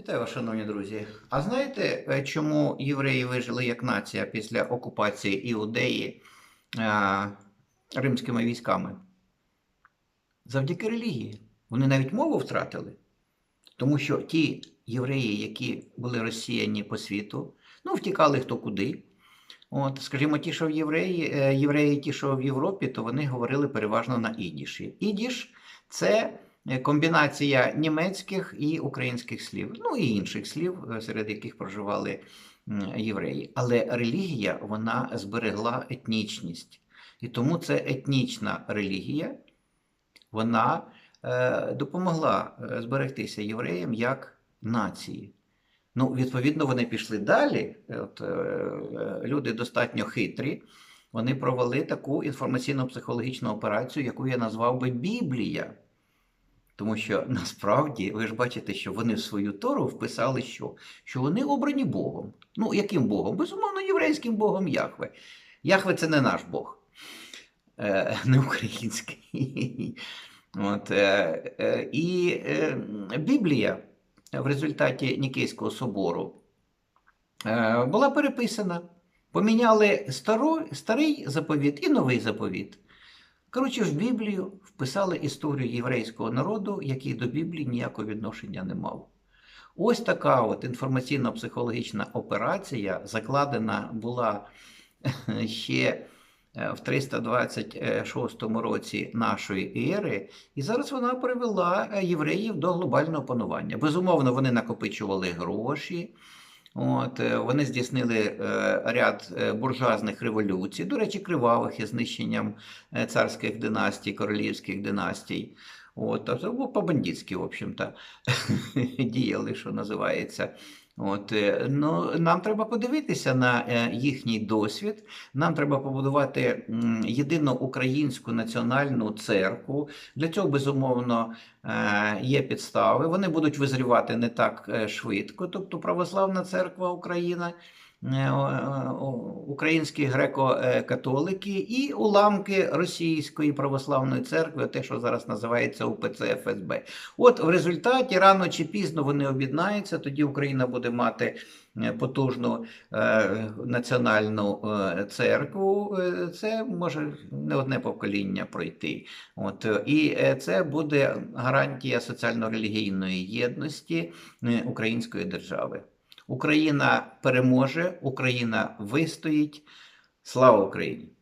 Вітаю шановні друзі. А знаєте, е, чому євреї вижили як нація після окупації Іудеї е, римськими військами? Завдяки релігії. Вони навіть мову втратили. Тому що ті євреї, які були розсіяні по світу, ну, втікали хто куди. От, скажімо, ті, що в євреї, е, євреї, ті, що в Європі, то вони говорили переважно на ідіші. Ідіш це комбінація німецьких і українських слів, ну і інших слів, е, серед яких проживали євреї. Але релігія вона зберегла етнічність. І тому це етнічна релігія, вона е, допомогла е, зберегтися євреям як нації. Ну, відповідно, вони пішли далі. От, е, е, люди достатньо хитрі. Вони провели таку інформаційно-психологічну операцію, яку я назвав би Біблія. Тому що насправді ви ж бачите, що вони в свою Тору вписали що? Що вони обрані Богом. Ну, яким Богом? Безумовно, єврейським Богом Яхве. Яхве це не наш Бог, е, не український. От, е, е, і е, Біблія в результаті Нікейського собору е, була переписана. Поміняли старо, старий заповіт і новий заповіт. Коротше, в Біблію вписали історію єврейського народу, який до Біблії ніякого відношення не мав. Ось така от інформаційно-психологічна операція закладена була ще е, в 326 році нашої ери, і зараз вона привела е, євреїв до глобального панування. Безумовно, вони накопичували гроші. От, е, вони здійснили е, ряд е, буржуазних революцій, до речі, кривавих із знищенням царських династій, королівських династій. От, по-бандитськи, в общем-то, діяли, що називається. От, е, ну, нам треба подивитися на е, їхній досвід. Нам треба побудувати єдину українську національну церкву. Для цього, безумовно, е, є підстави. Вони будуть визрівати не так швидко. Тобто Православна церква Україна, українські греко-католики і уламки Російської православної церкви, те, що зараз називається УПЦ ФСБ. От в результаті рано чи пізно вони об'єднаються, тоді Україна буде мати е, потужну е, національну е, церкву. Е, Це може не одне покоління пройти. От, е, і е, це буде гарантія соціально-релігійної єдності е, української держави. Україна переможе, Україна вистоїть. Слава Україні!